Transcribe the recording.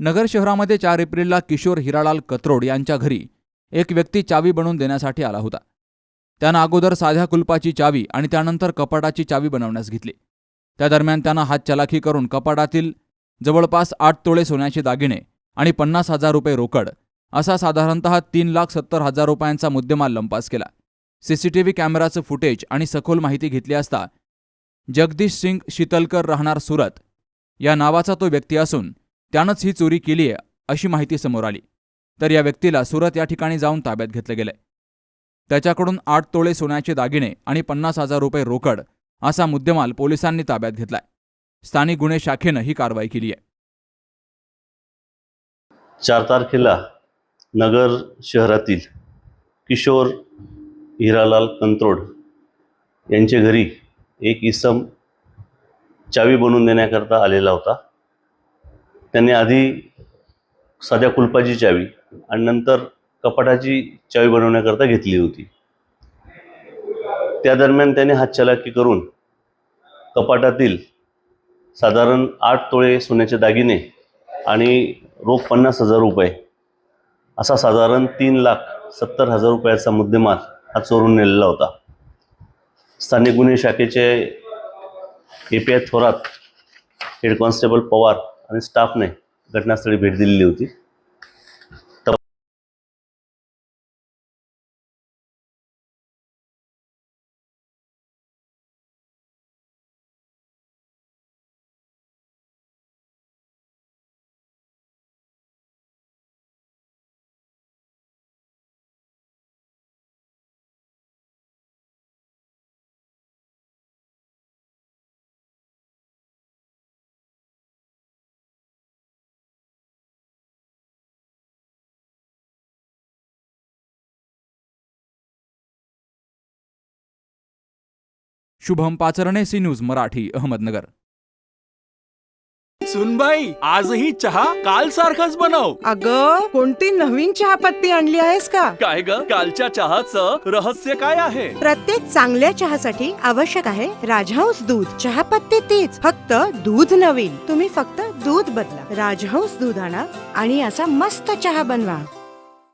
नगर शहरामध्ये चार एप्रिलला किशोर हिरालाल कत्रोड यांच्या घरी एक व्यक्ती चावी बनवून देण्यासाठी आला होता. त्यानं अगोदर साध्या कुलपाची चावी आणि त्यानंतर कपाटाची चावी बनवण्यास घेतली. त्या दरम्यान त्यानं हातचलाखी करून कपाटातील जवळपास आठ तोळे सोन्याचे दागिने आणि पन्नास हजार रुपये रोकड असा साधारणतः तीन लाख सत्तर हजार रुपयांचा मुद्देमाल लंपास केला. सीसीटीव्ही कॅमेराचं फुटेज आणि सखोल माहिती घेतली असता जगदीश सिंग शीतलकर राहणार सुरत या नावाचा तो व्यक्ती असून त्यानंच ही चोरी केली आहे अशी माहिती समोर आली. तर या व्यक्तीला सुरत या ठिकाणी जाऊन ताब्यात घेतलं गेलंय. त्याच्याकडून आठ तोळे सोन्याचे दागिने आणि पन्नास हजार रुपये रोकड असा मुद्देमाल पोलिसांनी ताब्यात घेतलाय. स्थानिक गुन्हे शाखेनं ही कारवाई केली आहे. चार तारखेला नगर शहरातील किशोर हिरालाल कंत्रोड यांच्या घरी एक इसम चावी बनवून देण्याकरता आलेला होता. त्याने आधी साध्या कुलपाची चावी आणि नंतर कपाटाची चावी बनवण्याकरता घेतली होती. त्या दरम्यान त्याने हातचलाकी करून कपाटातील साधारण आठ तोळे सोन्याचे दागिने आणि रोख पन्नास हजार रुपये असा साधारण तीन लाख सत्तर हजार रुपयाचा मुद्देमाल हा चोरून नेलेला होता. स्थानिक गुन्हे शाखेचे A P I Thorat head constable Pawar आणि स्टाफने घटनास्थळी भेट दिलेली होती. Shubham Pacharne C news Marathi Ahmednagar. सुनबाई आजही चहा काल सारखाच बनव. अग कोणती नवीन चहापत्ती आणली आहेस का? काय ग? कालच्या चहाचं रहस्य काय आहे? प्रत्येक चांगल्या चहासाठी आवश्यक आहे राजहंस दूध. चहापत्ती तीच फक्त दूध नवीन. तुम्ही फक्त दूध बदला. राजहंस दूध आणा आणि असा मस्त चहा बनवा.